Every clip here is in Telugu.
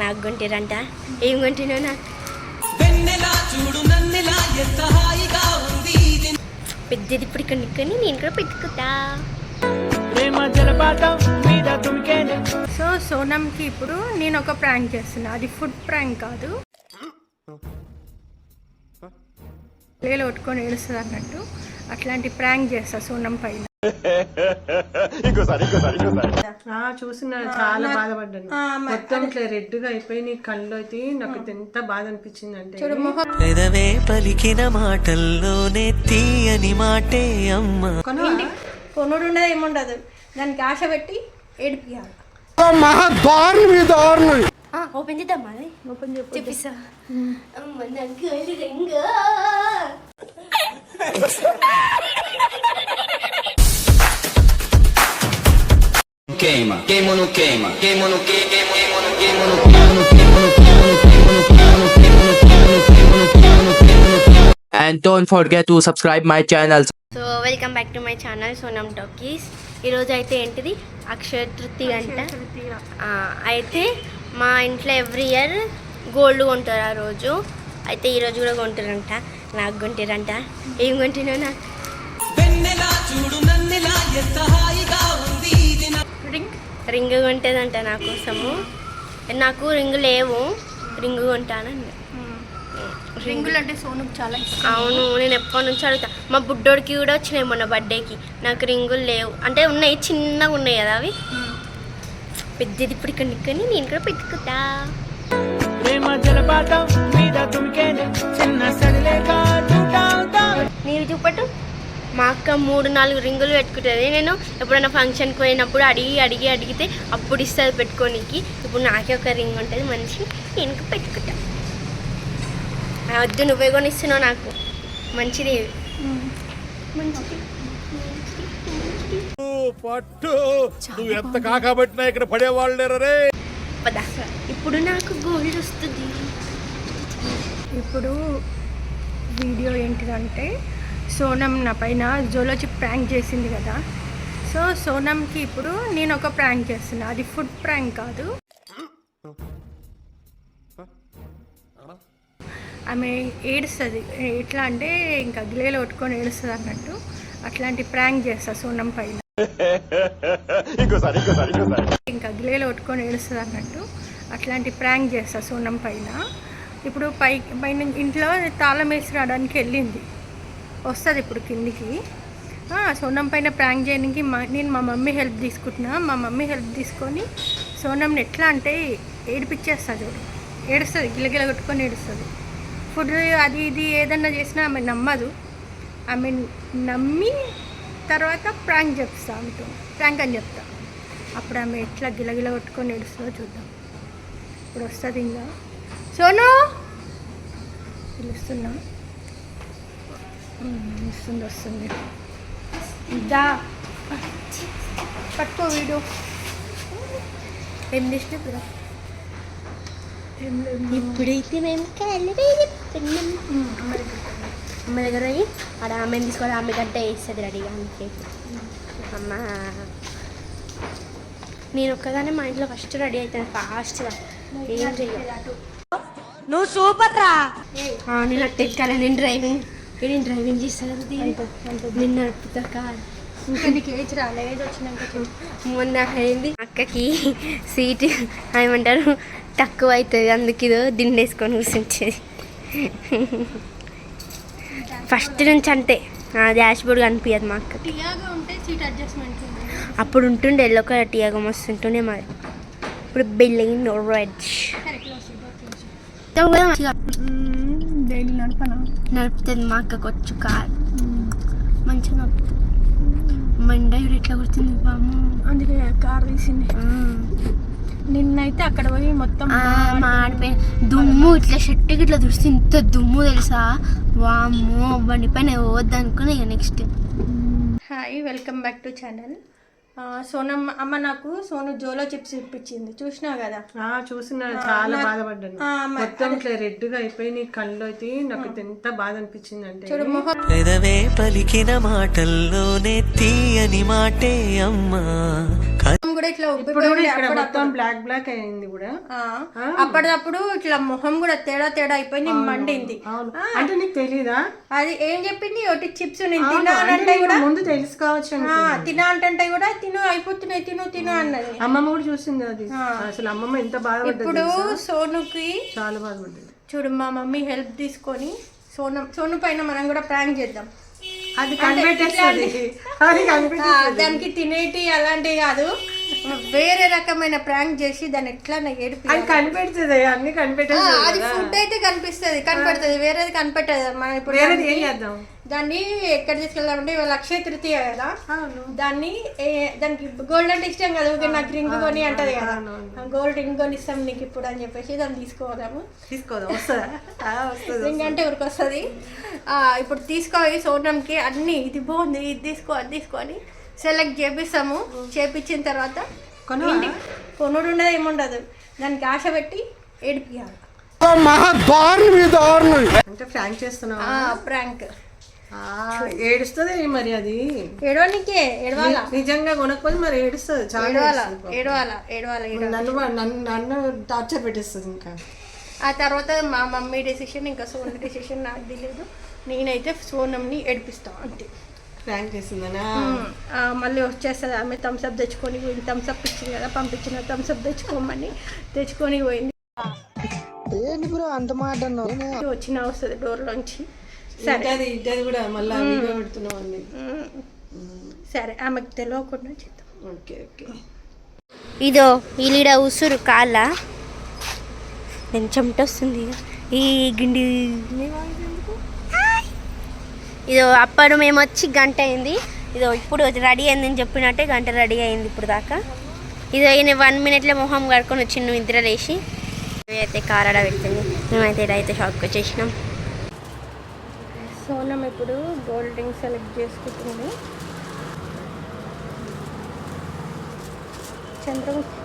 నాకు కొంటారంట. ఏం కొంటినో నాకు వెన్నెలా చూడు నన్నెలా ఎంత హాయిగా ఉంది ఇది. పెద్దది ఇప్పుడు ఇక్కడ నిక్కని నేను కూడా పెట్టుకుంటా. ప్రేమ జలపాతం మీద తుమికేనే. సో సోనంకి ఇప్పుడు నేను ఒక ప్రాంక్ చేస్తున్నా. అది ఫుడ్ ప్రాంక్ కాదు. లేలు కొట్టుకొని ఏడుస్తుంది అన్నట్టు అట్లాంటి ప్రాంక్ చేస్తా సోనం పైన. ఆ చూసిన చాలా బాధపడ్డాను. మొత్తం ఇట్లా రెడ్గా అయిపోయి నీ కళ్ళు అయితే నాకు ఎంత బాధ అనిపించింది అంటే. పెదవే పలికిన మాటల్లోనే తీయని మాటే అమ్మ. కొనుడు ఉండదు ఏముండదు. దానికి ఆశ పెట్టి ఏడిపియాలి. ఓపెన్ చేద్దామా అది? ఓపెన్ చెప్పు చూపిస్తా అమ్మ నాకు రింగా. queima, queima no queima, queima no queima, queima no queima no queima no queima no queima no queima no queima no queima no queima no queima no queima no queima no queima and don't forget to subscribe my channel so welcome back to my channel Sonam Talkies ఈరోజు అయితే ఏంటిది అక్షయ తృతీయ అంట అయితే మా ఇంట్లో ఎవ్రీ ఇయర్ గోల్డ్ కొంటారు ఆ రోజు అయితే ఈరోజు కూడా కొంటారంట నాకు కొంటారంట ఏం కొంటినో నాకు రింగ్ కొంటేదంట నా కోసము. నాకు రింగు లేవు రింగు కొంటానండి రింగులు అంటే సోనుకు చాలా ఇష్టం. అవును నేను ఎప్పటి నుంచి అడుగుతా. మా బుడ్డోడికి కూడా వచ్చినాయి మొన్న బర్త్డేకి. నాకు రింగులు లేవు. అంటే ఉన్నాయి చిన్నగా ఉన్నాయి కదా అవి. పెద్దది ఇప్పుడు ఇక్కడ నిక్కని నేను కూడా పెట్టుకుంటా. ప్రేమ జలపాతం మీద తుమికేనే చిన్న సడిలేక చూటా నీవు చూపట్టు. మా అక్క మూడు నాలుగు రింగులు పెట్టుకుంటుంది. నేను ఎప్పుడైనా ఫంక్షన్కి పోయినప్పుడు అడిగి అడిగి అడిగితే అప్పుడు ఇస్తుంది పెట్టుకోనికి. ఇప్పుడు నాకే ఒక రింగ్ ఉంటుంది మంచి నేను పెట్టుకుంటా. ఆ, వద్దు నువ్వే కొనిస్తున్నావు నాకు. మంచిది. మంచిది పట్టు. నువ్వు ఎంత కాకబట్టినా ఇక్కడ పడేవాళ్ళు లేరు రే. పద. ఇప్పుడు నాకు గోల్డ్ వస్తుంది. ఇప్పుడు వీడియో ఏంటిదంటే సోనం నా పైన జోలోచి ప్రాంక్ చేసింది కదా. సో సోనంకి ఇప్పుడు నేను ఒక ప్రాంక్ చేస్తున్నా. అది ఫుడ్ ప్రాంక్ కాదు. ఆమె ఏడుస్తుంది. ఎట్లా అంటే ఇంకా గిలేలో కొట్టుకొని ఏడుస్తుంది అన్నట్టు. అట్లాంటి ప్రాంక్ చేస్తా సోనం పైన. ఇంకా గిలేలో కొట్టుకొని ఏడుస్తుంది అన్నట్టు. అట్లాంటి ప్రాంక్ చేస్తా సోనం పైన. ఇప్పుడు పై పైన ఇంట్లో తాళం వేసి రావడానికి వెళ్ళింది. వస్తుంది ఇప్పుడు కిందికి. సోనం పైన ప్రాంక్ చేయడానికి మా నేను మా మమ్మీ హెల్ప్ తీసుకుంటున్నా. మా మమ్మీ హెల్ప్ తీసుకొని సోనంని ఎట్లా అంటే ఏడిపించేస్తుంది చూడు. ఏడుస్తుంది గిలగిల కొట్టుకొని ఏడుస్తుంది. ఫుడ్ అది ఇది ఏదన్నా చేసినా ఆమె నమ్మదు. ఆమె నమ్మి తర్వాత ప్రాంక్ చెప్తా ఆమెతో. ప్రాంక్ అని చెప్తా. అప్పుడు ఆమె ఎట్లా గిలగిల కొట్టుకొని ఏడుస్తుందో చూద్దాం. ఇప్పుడు వస్తుంది ఇంకా. సోను! పిలుస్తున్నా. వస్తుంది వస్తుంది. దా పట్టుకో వీడియో ఏం చేసినప్పుడు ఏం లేదు. ఇప్పుడైతే మేము అమ్మ దగ్గర పోయి ఆడ ఆమెను తీసుకోవాలి? ఆమె గంట వేస్తుంది రెడీగా అందుకే. అమ్మ. నేను ఒక్కదానే మా ఇంట్లో ఫస్ట్ రెడీ అవుతాను ఫాస్ట్గా. ఏం చెయ్యాలి నువ్వు సూపర్ రా. నేను అట్ట ఎక్కాలి నేను డ్రైవింగ్. నేను డ్రైవింగ్ దీని. నిన్న నడుపుతా కాదు ఇంకా నీకు ఏజ్ రాలే ఏజ్ వచ్చినాక చెప్పు. మొన్న అయింది. అక్కకి సీట్ ఏమంటారు తక్కువ అవుతుంది. అందుకు ఇదో దిండేసుకొని కూర్చుంటేది. ఫస్ట్ నుంచి అంతే. డాష్ బోర్డ్ కనిపించదు మా ఉంది అప్పుడు ఉంటుండే ఎల్లో కలర్ టీయాగా మస్తు ఉంటుండే మరి. ఇప్పుడు బిల్డింగ్ రెడ్. డైలీ నడపనా? నడుపుతుంది మా అక్కకు వచ్చు కార్ మంచిగా నడుపుతుంది మండ ఎట్లా కుడుతుంది బాము అందుకే కార్ తీసింది. నిన్నైతే అక్కడ పోయి మొత్తం మాడిపోయి దుమ్ము ఇట్లా షర్ట్ ఇట్లా దుడిస్తే ఇంత దుమ్ము తెలుసా? వామ్మో బండి పైన పోవద్దు అనుకున్నా ఇక next hi welcome back to channel. Sonamma అమ్మ నాకు సోను జోలో చిప్స్ ఇప్పించింది. చూసినావు కదా? ఆ చూసిన. చాలా బాధపడ్డాను. మొత్తం ఇట్లా రెడ్గా అయిపోయి నీ కళ్ళు అయితే నాకు ఎంత బాధ అనిపించింది అంటే. చూడు మొహం పెదవే పలికిన మాటల్లోనే తీయని మాటే అమ్మ. కూడా ఇట్లా. మొత్తం బ్లాక్ బ్లాక్ అయింది కూడా. ఆ, అప్పటిదప్పుడు ఇట్లా మొహం కూడా తేడా తేడా అయిపోయింది మండింది. అంటే నీకు తెలీదా? అది ఏం చెప్పింది? ఒకటి చిప్స్ నేను తిన్నానంటే అంటే కూడా ముందు తెలుసుకోవచ్చు ఆ, తినా అంటే కూడా తిను అయిపోతున్నాయి తిను తిను అన్నది. అమ్మమ్మ కూడా చూసింది అది. అసలు అమ్మమ్మ ఎంత బాధపడ్డది ఇప్పుడు? సోనుకి చాలా బాధపడ్డది. చూడు మా మమ్మీ హెల్ప్ తీసుకొని సోనం సోను పైన మనం కూడా ప్రాంక్ చేద్దాం. అది దానికి తినేటి అలాంటివి కాదు. వేరే రకమైన ప్రాంక్ చేసి దాన్ని ఎట్లా ఏడిపి కనిపెడుతుంది అన్ని ఆ, కనిపెట్టేస్తుంది అది ఫుడ్ అయితే కనిపిస్తుంది కనపడుతుంది. వేరేది కనిపెట్టదు. మనం ఇప్పుడు వేరేది ఏం చేద్దాం? దాన్ని ఎక్కడ తీసుకెళ్దామంటే ఇవాళ అక్షయ తృతీయ కదా. అవును. దాన్ని ఏ- దానికి గోల్డ్ అంటే ఇష్టం కదా. ఊరికే నాకు రింగ్ కొని అంటది కదా. గోల్డ్ రింగ్ కొని ఇస్తాం నీకు ఇప్పుడు అని చెప్పేసి దాన్ని తీసుకోదాము. తీసుకోదాం రింగ్ అంటే ఊరికి వస్తుంది. ఇప్పుడు తీసుకోవాలి సోనంకి అన్ని ఇది బాగుంది ఇది తీసుకో అది తీసుకో అని సెలెక్ట్ చేపిస్తాము. చేపించిన తర్వాత కొనుడు ఉండదు. ఏముండదు దానికి ఆశ పెట్టి ఏడిపియాలి. అంటే ఫ్రాంక్ చేస్తున్నావా? ప్రాంక్ ఆ, ఏడుస్తుంది మరి అది ఏడవనికే ఏడవాల? నిజంగా కొనకపోతే మరి ఏడుస్తుంది చాలా ఏడవాల. ఏడవాల? ఏడవాల నన్ను నన్ను నన్ను టార్చర్ పెట్టేస్తుంది ఇంకా. ఆ తర్వాత మా మమ్మీ డెసిషన్ ఇంకా సోన్ డెసిషన్ నాకు తెలియదు నేనైతే సోనంని ఏడిపిస్తాను అంతే. ఫ్రాంక్ చేసిందనా? ఆ, మళ్ళీ వచ్చేస్తుంది ఆమె థమ్స్అప్ తెచ్చుకొని పోయింది. థమ్స్అప్ ఇచ్చింది కదా పంపించిన థమ్స్అప్ తెచ్చుకోమని తెచ్చుకొని పోయింది. వచ్చిన వస్తుంది డోర్లోంచి సరే. ఇంటది ఇంటది కూడా మళ్ళీ వీడియో పెడుతున్నావు అన్ని సరే ఆమెకు తెలియకుండా చేద్దాం. Okay okay. ఇదో ఈలీడ ఉసురు కాళ్ళ. నేను చెమట వస్తుంది ఈ గిండి ఇదో అప్పుడు మేము వచ్చి గంట అయింది. ఇదో ఇప్పుడు రెడీ అయిందని చెప్పినట్టే గంట రెడీ అయింది ఇప్పుడు దాకా. ఇదో ఈయన వన్ మినిట్లో మొహం కడుకొని వచ్చి నువ్వు నిద్ర లేచి అయితే కారాడ పెట్టింది. మేమైతే ఇదైతే షాప్కి వచ్చేసినాం. సోనం ఇప్పుడు గోల్డ్ రింగ్ సెలెక్ట్ చేసుకుంటుంది. చంద్రముఖి.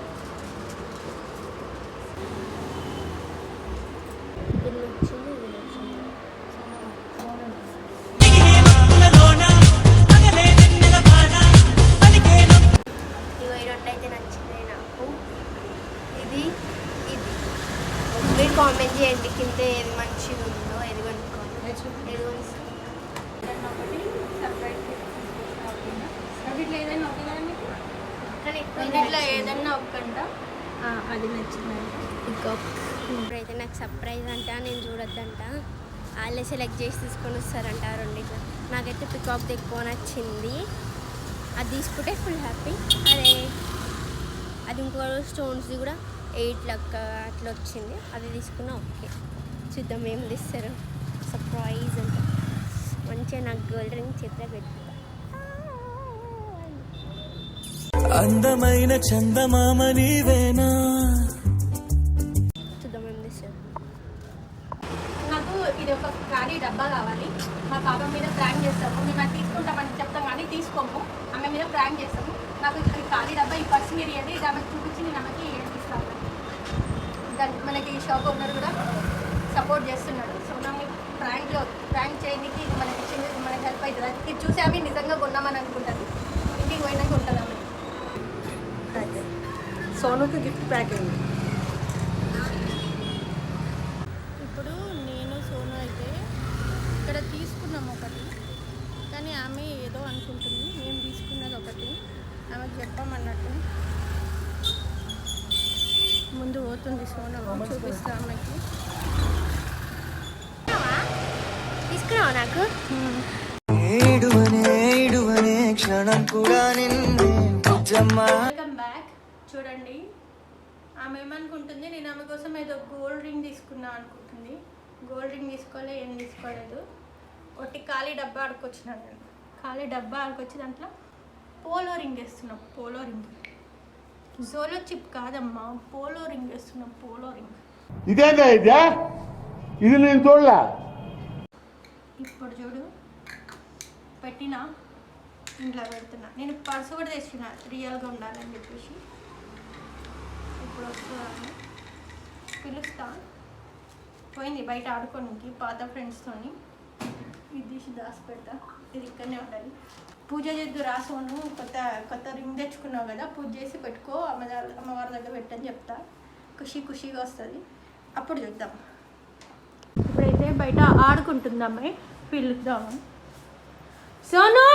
అంట నేను చూడొద్దంట. వాళ్ళే సెలెక్ట్ చేసి తీసుకొని వస్తారంట రెండిట్లో. నాకైతే పికాక్ ఎక్కువ నచ్చింది. అది తీసుకుంటే ఫుల్ హ్యాపీ అదే అది ఇంకో స్టోన్స్ది కూడా ఎయిట్ లక్క అట్లా వచ్చింది. అది తీసుకున్నా ఓకే. చూద్దాం ఏం తీస్తారు. సర్ప్రైజ్ అంట. మంచిగా నాకు గోల్డ్ రింగ్ చేతిలో పెట్టుకుంటా అందమైన చందమామ నీవేనా? ఖాళీ డబ్బా కావాలి. మా పాప మీద ప్రాంక్ చేస్తాము. మేము అది తీసుకుంటామని చెప్తాం కానీ తీసుకోము. ఆమె మీద ప్రాంక్ చేస్తాము. నాకు ఇక్కడ ఖాళీ డబ్బా ఈ పర్స్ మీరు ఇవ్వండి ఇది ఆమెకు చూపించి నేను ఆమెకి ఏడిపిస్తాను దానికి మనకి ఈ షాప్ ఓనర్ కూడా సపోర్ట్ చేస్తున్నాడు. సో నాకు ప్రాంక్లో ప్రాంక్ చేయడానికి ఇది మనకి చిన్న మనకి హెల్ప్ అవుతుంది. అది ఇది చూసి ఆమె నిజంగా కొన్నామని అనుకుంటుంది. ఇంటికి పోయినాక ఉంటుంది ఆమె. సోనుకి గిఫ్ట్ ప్యాకింగ్ అయింది ఇప్పుడు నేను సోను అయితే ఇక్కడ తీసుకున్నాం ఒకటి కానీ ఆమె ఏదో అనుకుంటుంది మేము తీసుకున్నది ఒకటి ఆమెకు చెప్పామన్నట్టు పోతుంది సోను చూపిస్తా ఆమెకి తీసుకున్నావా నాకు? క్షణం కూడా వెల్కమ్ బ్యాక్ చూడండి. ఆమె ఏమనుకుంటుంది? నేను ఆమె కోసం ఏదో గోల్డ్ రింగ్ తీసుకున్నా అనుకుంటుంది. గోల్డ్ రింగ్ తీసుకోలే ఏం తీసుకోలేదు. ఒకటి ఖాళీ డబ్బా ఆడుకొచ్చినాను నేను. ఖాళీ డబ్బా ఆడుకొచ్చి దాంట్లో పోలో రింగ్ వేస్తున్నాం. పోలో రింగ్ సోలో చిప్ కాదమ్మా పోలో రింగ్ వేస్తున్నాం పోలో రింగ్ ఇదేందా ఇదే? ఇది నేను చూడలే. ఇప్పుడు చూడు. పెట్టినా? ఇంట్లో పెడుతున్నా. నేను పర్సు కూడా తెచ్చిన రియల్గా ఉండాలని చెప్పేసి. ఇప్పుడు వస్తుందని పిలుస్తా. పోయింది బయట ఆడుకోనికి పాత ఫ్రెండ్స్తోని ఇది తీసి పెడతా. ఇది ఇక్కడనే ఉండాలి. పూజ చేద్దు రాసోను కొత్త కొత్త రింగ్ తెచ్చుకున్నావు కదా పూజ చేసి పెట్టుకో. అమ్మ దగ్గర అమ్మవారి దగ్గర పెట్టని చెప్తా. ఖుషి ఖుషిగా వస్తుంది. అప్పుడు చూద్దాం. ఇప్పుడైతే బయట ఆడుకుంటుంది అమ్మాయి పిలుద్దాము సోను!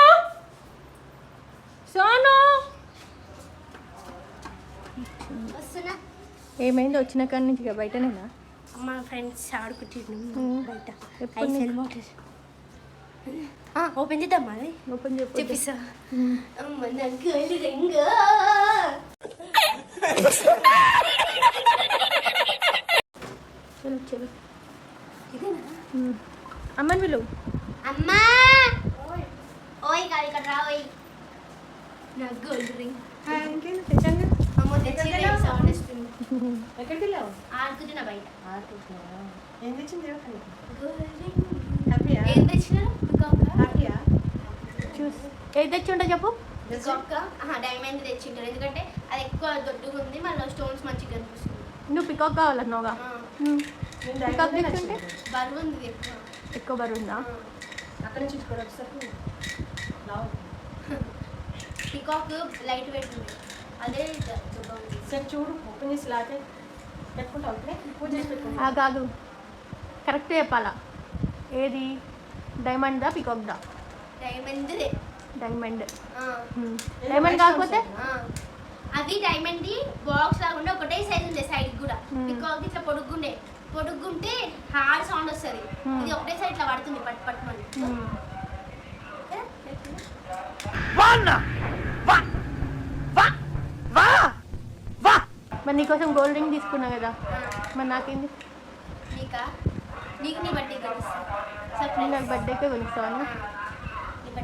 సోను ఏమైంది? వచ్చిన కాడి నుంచి బయటనేనా? మా ఫ్రెండ్స్ ఆడుకుంటున్నాం బయట. ఓపెన్ చేద్దాం అది ఓపెన్ చెప్పు చూపిస్తా అమ్మ నా గోల్డ్ రింగ్ చలో చలో అమ్మని విలు అమ్మా ఓయ్ కాదు ఇక్కడ రా ఓయ్ నా గోల్డ్ రింగ్ ఇంకేంటి తెచ్చంగా అమ్మ తెచ్చి సౌండ్ వస్తుంది ఎక్కడికి వెళ్ళావు ఆడుకుంటున్నా బయట ఏం తెచ్చింది గోల్డ్ రింగ్ ఏం తెచ్చినారు? పికాక్ హ్యాపీయా చూసి ఏది తెచ్చుంటా చెప్పు. పికాక్ డైమండ్ తెచ్చింటారు. ఎందుకంటే అది ఎక్కువ దొడ్డుగా ఉంది మళ్ళీ స్టోన్స్ మంచిగా కనిపిస్తుంది. నువ్వు పికాక్ కావాలన్నావుగా పికాక్ తెచ్చుంటే? బరువు ఉంది ఎక్కువ. ఎక్కువ బరువు ఉందా? అక్కడ నుంచి చూసుకోరు ఒకసారి. లావు. పికాక్ లైట్ వెయిట్ ఉంది. అదే సరే చూడు ఓపెన్ చేసి లాగే. పెట్టుకుంటావు పూజ చేసి పెట్టుకుంటా. ఆ కాదు. కరెక్ట్ చెప్పాలా? ఏది? డైమండ్దా పికాక్దా? డైమండ్. డైమండ్ డైమండ్ కాకపోతే? అది డైమండ్ బాక్స్ లాగా ఒకటే సైజ్ ఉంది సైడ్ కూడా. పికాక్ ఇట్లా పొడుగుండే పొడుగుంటే హార్డ్ సౌండ్ వస్తుంది. ఇది ఒకటే సైడ్ ఇట్లా పడుతుంది పట్టు పట్టుమని మ్మ్. మరి నీకోసం గోల్డ్ రింగ్ తీసుకున్నా కదా. మరి నాకేంది? నీకా? నీకు నీ నాకు బర్త్డేకే కొనిస్తావా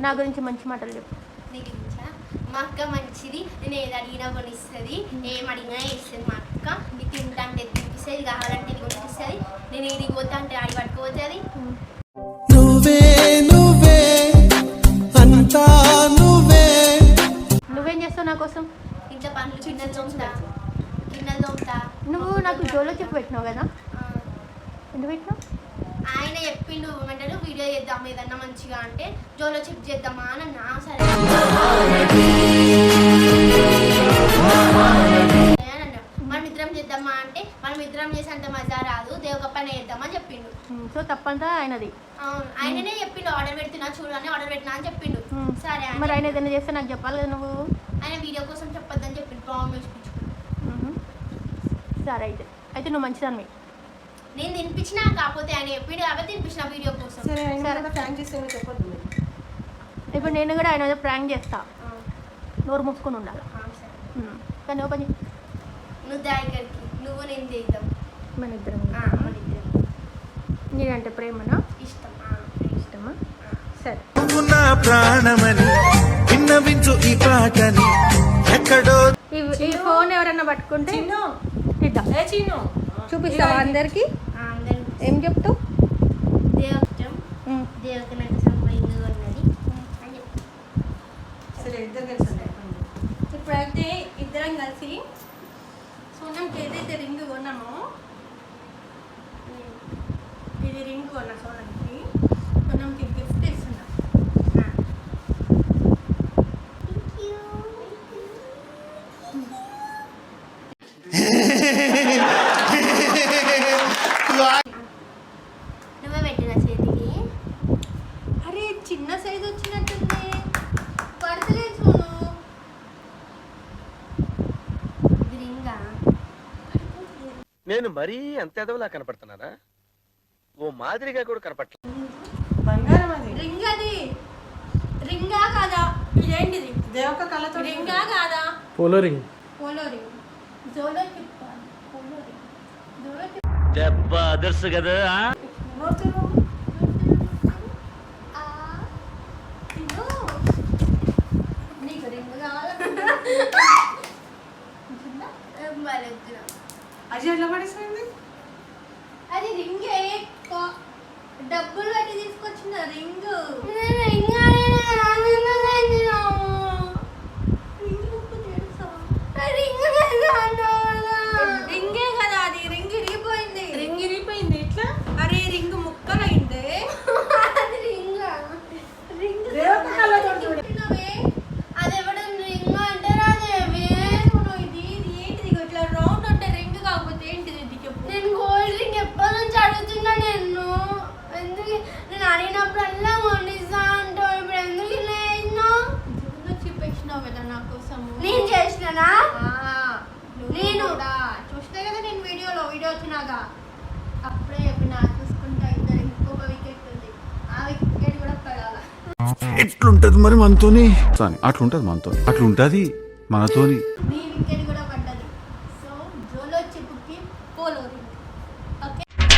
నా గురించి మంచి మాటలు చెప్పు. నీకు గురించా? మా అక్క మంచిది నేను ఏది అడిగినా కొనిస్తుంది ఏం అడిగినా ఇస్తుంది మా అక్క ఇది తింటా అంటే తినిపిస్తుంది కావాలంటే ఇది కొనిపిస్తుంది. నేను ఇది పోతా అంటే ఆడి పట్టుకోతుంది నువ్వే నువ్వే అంతా నువ్వే. నువ్వేం చేస్తావు నా కోసం? ఇంట్లో పనులు గిన్నెలు తోముతా. గిన్నెలు తోముతా. నువ్వు నాకు జోలో చెప్పు పెట్టినావు కదా. ఎందుకు పెట్టినావు? ఆయన చెప్పిండు ఏమంటారు? వీడియో చేద్దాం ఏదన్నా మంచిగా అంటే జోలో చెక్ చేద్దామా? అని అన్నా. సరే. మనం ఇద్దరం చేద్దామా అంటే మనం ఇద్దరం చేసేంత మజా రాదు. దేవకప్పనే చేద్దామని చెప్పిండు. సో తప్పంతా ఆయనది. అవును. ఆయననే చెప్పిండు ఆర్డర్ పెడుతున్నా చూడని ఆర్డర్ పెట్టినా అని చెప్పిండు. సరే అని మరి ఆయన ఏదైనా చేస్తే నాకు చెప్పాలి కదా నువ్వు? ఆయన వీడియో కోసం చెప్పొద్దని చెప్పిండు మ్మ్. సరే అయితే. అయితే నువ్వు మంచిదాన్ని నేను తినిపించినా కాకపోతే ఆయన చెప్పిండు కాబట్టి తినిపించిన వీడియో కోసం. సరే ఆయన కూడా ఫ్రాంక్ చేస్తే చెప్పొద్దు. మీరు. ఇప్పుడు నేను కూడా ఆయన ప్రాంక్ చేస్తా. ఆ, నోరు మూసుకొని ఉండాలి. ఆ, సరే. కానీ ఓపెన్ చేయి. నువ్వు దగ్గరికి నువ్వు నేను చేద్దాం మన ఇద్దరం. ఆ, మన ఇద్దరం. నీదంటే ప్రేమనా? ఇష్టం. ఆ, ఇష్టమా? సరే. నువ్వు నా ప్రాణమని విన్నవించు ఈ పాటని. ఎక్కడో ఈ ఈ ఫోన్ ఎవరన్నా పట్టుకుంటే చిన్ను. ఇద్దాం. ఏ చిన్ను? చూపిస్తావా అందరికి? ఏం చెప్తావు? దేవకం దేవక నాకు సంబంధంగా ఉన్నది అని చెప్తాం సరే ఇద్దరు కలిసి ఉండండి. ఇప్పుడైతే ఇద్దరం కలిసి సోనంకి ఏదైతే రింగ్ కొన్నామో ఇది రింగ్ కొన్నా సోనంకి సోనంకి గిఫ్ట్ ఇస్తున్నా నువ్వే పెట్టిన చేతికి అరే చిన్న సైజ్ వచ్చినట్టుంది పడతలేదు సోను ఇది రింగా నేను మరీ అంత ఎదవలా కనపడుతున్నానా? ఓ మాదిరిగా కూడా కనపడట్లేదు బంగారం అది. రింగ్ అది. రింగా కాదా? ఇదేంటిది? దేవక కళ్ళతో రింగా కాదా? Polo ring. Polo ring. జోలో చెప్పాలి పోలో రింగ్. జోలో దెబ్బ అదర్సు కదా తిను నీకు రింగ్ కావాలా? మరొద్దున అజయ్ ఎట్లా పడేసింది? అది రింగ్ డబ్బులు పెట్టి తీసుకొచ్చిన రింగ్. రింగే కదా అది రింగ్ ఇరిగిపోయింది రింగ్ ఇరిగిపోయింది ఇట్లా అరే రింగ్ ముక్కలైందే దేవక కళ్ళతో పెట్టినవే నేను ఎందుకు? నేను అడిగినప్పుడల్లా వండిస్తా అంటావు. ఇప్పుడు ఎందుకు ఇలా చేసినావు చూపించినావు కదా నా కోసము. నేను చేసినానా? నేను? చూస్తే కదా నేను వీడియోలో వీడియో వచ్చినాక. అప్పుడే చెప్పిన చూసుకుంటా ఇద్దరు ఇంకొక వికెట్ ఉంది. ఆ వికెట్ కూడా పడాలా. ఎట్లుంటది మరి మనతోని? అట్లుంటది మనతోని. అట్లుంటది మనతోని. నీ వికెట్ కూడా పడ్డది సో జోలో చిప్పుకి పోలోరింది ఓకే చిటికలే నాకు రింగ్ కావాలి ఇప్పుడు నీకు ఒకటి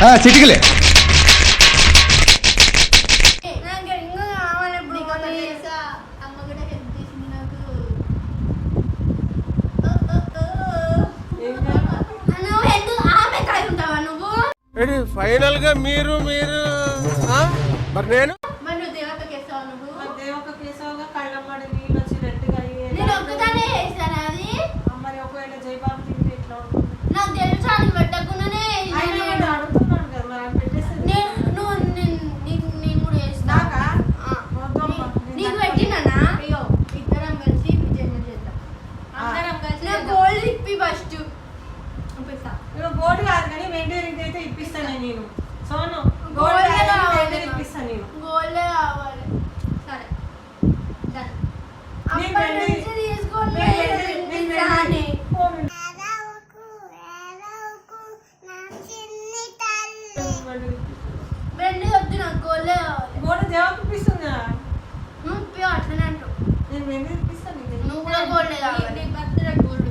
కొని. తెలుసా అమ్మ కూడా హెల్ప్ చేసింది నాకు ఓ, ఓ, ఓ. నువ్వు ఎందుకు ఆమె కాయ ఉంటావా నువ్వు? ఫైనల్గా మీరు మీరు ఆ? మరి నేను మరి నువ్వు దేవతకి వేస్తావు నువ్వు దేవక కేశవగా కళ్ళమ్మడి నీళ్ళు వచ్చి రెడ్డిగా అయ్యి నేను ఒక్కదానే చేశాను అది మరి ఒకవేళ జయబాబు తింటే ఇట్లా ఉంటుంది నాకు తెలుసు అది పెట్టకుండానే ఆయన చేశాను. కూడా అడుగుతున్నాడు కదా మరి ఆయన పెట్టేసేది నేను నువ్వు నేను- నీకు- నేను కూడా చేస్తా నాకా? ఆ. వద్దమ్మా. నీకు పెట్టినానా అయ్యో ఇద్దరం కలిసి విజయం చేద్దాం అందరం కలిసి నా చేద్దాం. గోల్డ్ ఇప్పి ఫస్ట్ చూపిస్తా నువ్వు గోల్డ్ కాదు కానీ వెండి రింగ్ అయితే ఇప్పిస్తాను నేను సోను గోల్డ్ గోల్డ్ కాదు కానీ కావాలి వెండి నాకు. ఇప్పిస్తాను నేను గోల్డ్ కావాలి సరే డన్ నేను అప్పటి వెండి- నుంచి తీసుకొని నేను వెండి- నేను రాని. వెండి- ఫోన్ వెండి వద్దు నాకు గోల్డ్ కావాలి గోల్డ్ దేవక ఇప్పిస్తుందా నువ్వు ఇప్పి అట్లనే అంటావు నేను వెండి ఇప్పిస్తాను నీకు. నువ్వు కూడా గోల్డ్ కావాలి నీ బర్త్డే గోల్డ్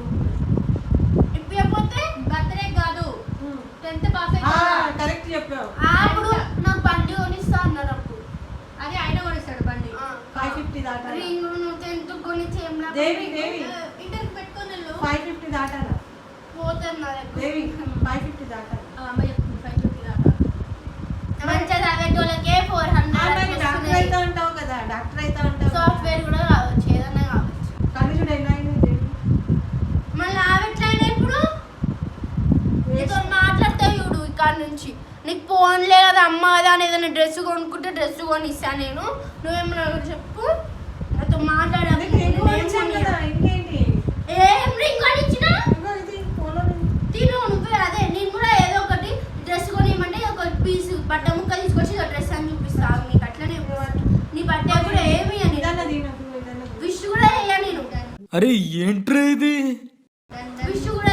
ఇప్పకపోతే బర్త్డే కాదు ఉమ్. టెన్త్ పాస్ ఆ, అయితే కరెక్ట్ చెప్పావు అప్పుడు నాకు బండి కొనిస్తా అన్నారు అప్పుడు అది ఆయన కొనిస్తాడు బండి ఫైవ్ ఫిఫ్టీ దాటాలా రింగ్ నువ్వు టెన్త్ కొని చేయంలా దేవి దేవి. ఇంటర్కి పెట్టుకొని ఫైవ్ ఫిఫ్టీ దాటాలా? పోతాను నా దగ్గర దేవి ఫైవ్ ఫిఫ్టీ దాటాలా? ఆ అమ్మాయి చెప్తుంది ఫైవ్ ఫిఫ్టీ దాకా మంచిగా చదివేటోళ్ళకే ఫోర్ హండ్రెడ్ డాక్టర్ అయితే అంటావు కదా డాక్టర్ అయితే అంటావు సాఫ్ట్వేర్ కూడా కావచ్చు ఏదన్నా కావచ్చు. కళ్ళు చూడు అయినాయి దేవి? మళ్ళీ ఆమెట్లయినా ఇప్పుడు? నీతో మాట్లాడతావు చూడు ఇక్కడ నుంచి. నీకు ఫోన్లే కదా అమ్మ కదా అని ఏదైనా డ్రెస్ కొనుక్కుంటే డ్రెస్ కొని ఇస్తాను నేను. నువ్వేమన్నా చెప్పు. నాతో మాట్లాడాలి అందుకే ఎక్కువ ఇచ్చాను కదా ఇంకేంటి? ఏం రింగ్ కొని ఇచ్చినా ఇదిగో ఇది ఫోన్లో తిను నువ్వే అదే నేను కూడా ఏదో ఒకటి డ్రెస్ కొనియమంటే ఒక పీస్ బట్ట ముక్క తీసుకొచ్చి డ్రెస్ అని చూపిస్తాను మీకు అట్లనే నీ బట్ట కూడా ఏమి అని. విష్ కూడా వేయ నేను అరే ఏంట్రా ఇది? విష్ కూడా